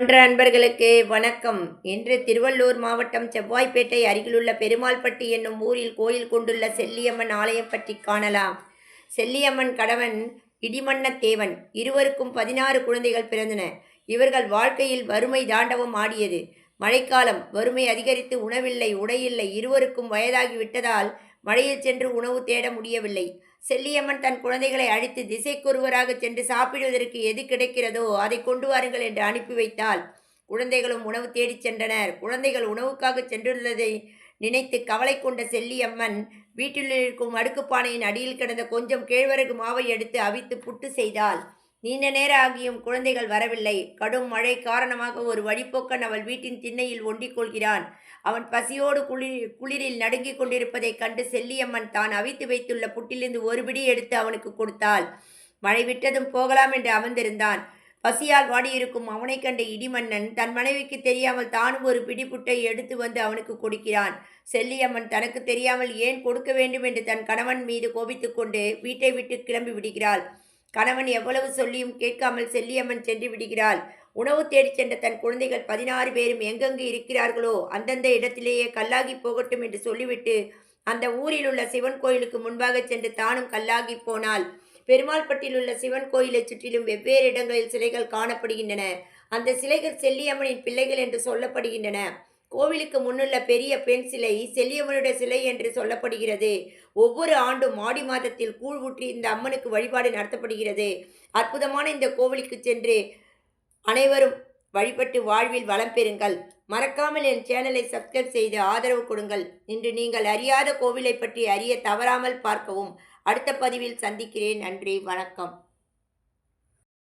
போன்ற அன்பர்களுக்கு வணக்கம். இன்று திருவள்ளூர் மாவட்டம் செவ்வாய்ப்பேட்டை அருகிலுள்ள பெருமாள்பட்டி என்னும் ஊரில் கோயில் கொண்டுள்ள செல்லியம்மன் ஆலயம் பற்றி காணலாம். செல்லியம்மன் கணவன் இடிமன்னத்தேவன் இருவருக்கும் பதினாறு குழந்தைகள் பிறந்தன. இவர்கள் வாழ்க்கையில் வறுமை தாண்டவம் ஆடியது. மழைக்காலம். வறுமை அதிகரித்து உணவில்லை உடையில்லை. இருவருக்கும் வயதாகி விட்டதால் மழையில் சென்று உணவு தேட முடியவில்லை. செல்லியம்மன் தன் குழந்தைகளை அழித்து திசைக்கொருவராக சென்று சாப்பிடுவதற்கு எது கிடைக்கிறதோ அதை கொண்டு வாருங்கள் என்று அனுப்பி வைத்தால் குழந்தைகளும் உணவு தேடிச் சென்றனர். குழந்தைகள் உணவுக்காக சென்றுள்ளதை நினைத்து கவலை கொண்ட செல்லியம்மன் வீட்டில் இருக்கும் அடுக்குப்பானையின் அடியில் கிடந்த கொஞ்சம் கேழ்வரகு மாவை எடுத்து அவித்து புட்டு செய்தாள். நீண்ட நேர ஆகியும் குழந்தைகள் வரவில்லை. கடும் மழை காரணமாக ஒரு வழிப்போக்கன் அவள் வீட்டின் திண்ணையில் ஒண்டிக் கொள்கிறான். அவன் பசியோடு குளிர் குளிரில் நடுங்கிக் கொண்டிருப்பதைக் கண்டு செல்லியம்மன் தான் அவித்து வைத்துள்ள புட்டிலிருந்து ஒரு பிடி எடுத்து அவனுக்கு கொடுத்தாள். மழை விட்டதும் போகலாம் என்று அமர்ந்திருந்தான். பசியால் வாடியிருக்கும் அவனைக் கண்ட இடிமன்னன் தன் மனைவிக்கு தெரியாமல் தானும் ஒரு பிடி புட்டை எடுத்து வந்து அவனுக்கு கொடுக்கிறான். செல்லியம்மன் தனக்கு தெரியாமல் ஏன் கொடுக்க வேண்டும் என்று தன் கணவன் மீது கோபித்துக்கொண்டு வீட்டை விட்டு கிளம்பி விடுகிறாள். கணவன் எவ்வளவு சொல்லியும் கேட்காமல் செல்லியம்மன் சென்று விடுகிறாள். உணவு தேடிச் சென்ற தன் குழந்தைகள் பதினாறு பேரும் எங்கெங்கு இருக்கிறார்களோ அந்தந்த இடத்திலேயே கல்லாகி போகட்டும் என்று சொல்லிவிட்டு அந்த ஊரில் உள்ள சிவன் கோயிலுக்கு முன்பாக சென்று தானும் கல்லாகி போனாள். பெருமாள்பட்டியில் உள்ள சிவன் கோயிலைச் சுற்றிலும் வெவ்வேறு இடங்களில் சிலைகள் காணப்படுகின்றன. அந்த சிலைகள் செல்லியம்மனின் பிள்ளைகள் என்று சொல்லப்படுகின்றன. கோவிலுக்கு முன்னுள்ள பெரிய பெண் சிலை செல்லியம்மனுடைய சிலை என்று சொல்லப்படுகிறது. ஒவ்வொரு ஆண்டும் ஆடி மாதத்தில் கூழ் ஊற்றி இந்த அம்மனுக்கு வழிபாடு நடத்தப்படுகிறது. அற்புதமான இந்த கோவிலுக்கு சென்று அனைவரும் வழிபட்டு வாழ்வில் வளம் பெறுங்கள். மறக்காமல் என் சேனலை சப்ஸ்கிரைப் செய்து ஆதரவு கொடுங்கள். இன்று நீங்கள் அறியாத கோவிலை பற்றி அறிய தவறாமல் பார்க்கவும். அடுத்த பதிவில் சந்திக்கிறேன். நன்றி வணக்கம்.